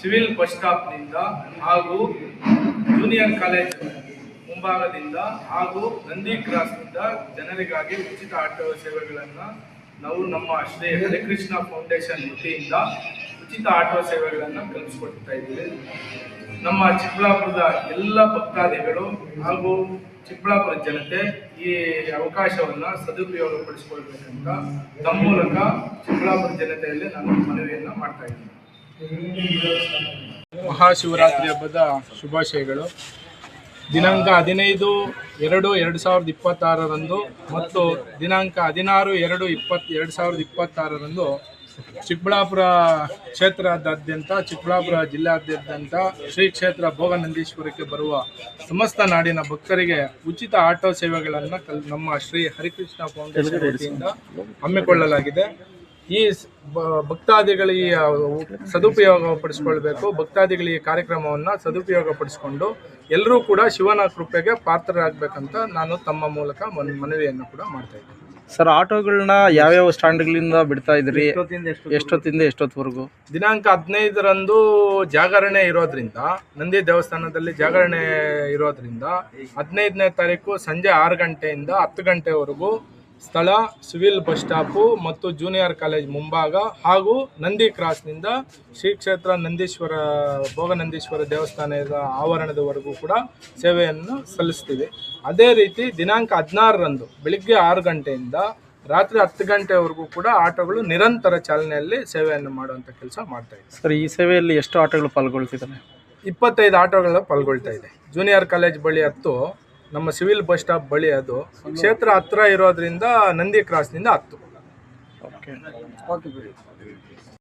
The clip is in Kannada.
ಸಿವಿಲ್ ಬಸ್ ಸ್ಟಾಪ್ನಿಂದ ಹಾಗೂ ಜೂನಿಯರ್ ಕಾಲೇಜ್ ಮುಂಭಾಗದಿಂದ ಹಾಗೂ ನಂದಿ ಕ್ರಾಸ್ನಿಂದ ಜನರಿಗಾಗಿ ಉಚಿತ ಆಟೋ ಸೇವೆಗಳನ್ನು ನಾವು ನಮ್ಮ ಶ್ರೀ ಹರಿಕೃಷ್ಣ ಫೌಂಡೇಶನ್ ವತಿಯಿಂದ ಉಚಿತ ಆಟೋ ಸೇವೆಗಳನ್ನು ಕಲ್ಪಿಸ್ಕೊಡ್ತಾ ಇದ್ದೀವಿ. ನಮ್ಮ ಚಿಕ್ಕಬಳ್ಳಾಪುರದ ಎಲ್ಲ ಭಕ್ತಾದಿಗಳು ಹಾಗೂ ಚಿಕ್ಕಬಳ್ಳಾಪುರ ಜನತೆ ಈ ಅವಕಾಶವನ್ನು ಸದುಪಯೋಗಪಡಿಸಿಕೊಳ್ಬೇಕಂತ ತಮ್ಮ ಮೂಲಕ ಚಿಕ್ಕಬಳ್ಳಾಪುರ ಜನತೆಯಲ್ಲಿ ನಾನು ಮನವಿಯನ್ನು ಮಾಡ್ತಾ ಇದ್ದೀನಿ. ಮಹಾಶಿವರಾತ್ರಿ ಹಬ್ಬದ ಶುಭಾಶಯಗಳು. ದಿನಾಂಕ ಹದಿನೈದು ಎರಡು ಎರಡು ಸಾವಿರದ ಇಪ್ಪತ್ತಾರರಂದು ಮತ್ತು ದಿನಾಂಕ ಹದಿನಾರು ಎರಡು ಇಪ್ಪತ್ತು ಎರಡು ಸಾವಿರದ ಇಪ್ಪತ್ತಾರರಂದು ಚಿಕ್ಕಬಳ್ಳಾಪುರ ಕ್ಷೇತ್ರದಾದ್ಯಂತ, ಚಿಕ್ಕಬಳ್ಳಾಪುರ ಜಿಲ್ಲಾದ್ಯಂತ ಶ್ರೀ ಕ್ಷೇತ್ರ ಭೋಗನಂದೀಶ್ವರಕ್ಕೆ ಬರುವ ಸಮಸ್ತ ನಾಡಿನ ಭಕ್ತರಿಗೆ ಉಚಿತ ಆಟೋ ಸೇವೆಗಳನ್ನು ನಮ್ಮ ಶ್ರೀ ಹರಿಕೃಷ್ಣ ಫೌಂಡೇಶನ್ ವತಿಯಿಂದ ಹಮ್ಮಿಕೊಳ್ಳಲಾಗಿದೆ. ಈ ಸ್- ಬ- ಭಕ್ತಾದಿಗಳಿಗೆ ಸದುಪಯೋಗ ಪಡಿಸ್ಕೊಳ್ಬೇಕು ಭಕ್ತಾದಿಗಳಿಗೆ ಕಾರ್ಯಕ್ರಮವನ್ನು ಸದುಪಯೋಗ ಪಡಿಸ್ಕೊಂಡು ಎಲ್ಲರೂ ಕೂಡ ಶಿವನ ಕೃಪೆಗೆ ಪಾತ್ರರಾಗಬೇಕಂತ ನಾನು ತಮ್ಮ ಮೂಲಕ ಮನ್- ಮನವಿಯನ್ನು ಕೂಡ ಮಾಡ್ತಾ ಇದ್ದೀನಿ. ಸರ್ ಆಟೋಗಳನ್ನ ಯಾವ್ಯಾವ ಸ್ಟ್ಯಾಂಡ್ಗಳಿಂದ ಬಿಡ್ತಾ ಇದ್ರಿ ಎಷ್ಟೊತ್ತಿಂದ ಎಷ್ಟೊತ್ತವರೆಗೂ? ದಿನಾಂಕ ಹದಿನೈದರಂದು ಜಾಗರಣೆ ಇರೋದ್ರಿಂದ ನಂದಿ ದೇವಸ್ಥಾನದಲ್ಲಿ ಜಾಗರಣೆ ಇರೋದ್ರಿಂದ ಹದಿನೈದನೇ ತಾರೀಕು ಸಂಜೆ ಆರು ಗಂಟೆಯಿಂದ ಹತ್ತು ಗಂಟೆವರೆಗೂ ಸ್ಥಳ ಸಿವಿಲ್ ಬಸ್ ಸ್ಟಾಪು ಮತ್ತು ಜೂನಿಯರ್ ಕಾಲೇಜ್ ಮುಂಭಾಗ ಹಾಗೂ ನಂದಿ ಕ್ರಾಸ್ನಿಂದ ಶ್ರೀ ಕ್ಷೇತ್ರ ನಂದೀಶ್ವರ ಭೋಗನಂದೀಶ್ವರ ದೇವಸ್ಥಾನದ ಆವರಣದವರೆಗೂ ಕೂಡ ಸೇವೆಯನ್ನು ಸಲ್ಲಿಸ್ತೀವಿ. ಅದೇ ರೀತಿ ದಿನಾಂಕ ಹದಿನಾರರಂದು ಬೆಳಿಗ್ಗೆ ಆರು ಗಂಟೆಯಿಂದ ರಾತ್ರಿ ಹತ್ತು ಗಂಟೆವರೆಗೂ ಕೂಡ ಆಟೋಗಳು ನಿರಂತರ ಚಾಲನೆಯಲ್ಲಿ ಸೇವೆಯನ್ನು ಮಾಡುವಂಥ ಕೆಲಸ ಮಾಡ್ತಾ ಇದೆ ಸರ್ ಈ ಸೇವೆಯಲ್ಲಿ ಎಷ್ಟು ಆಟೋಗಳು ಪಾಲ್ಗೊಳ್ತಿದ್ದಾರೆ ಇಪ್ಪತ್ತೈದು ಆಟೋಗಳು ಪಾಲ್ಗೊಳ್ತಾ ಇದೆ. ಜೂನಿಯರ್ ಕಾಲೇಜ್ ಬಳಿ ಹತ್ತು ನಮ್ಮ ಸಿವಿಲ್ ಬಸ್ ಸ್ಟಾಪ್ ಬಳಿ ಅದು. ಕ್ಷೇತ್ರ ಹತ್ರ ಇರೋದ್ರಿಂದ ನಂದಿ ಕ್ರಾಸ್ನಿಂದ ಹತ್ತು. ಓಕೆ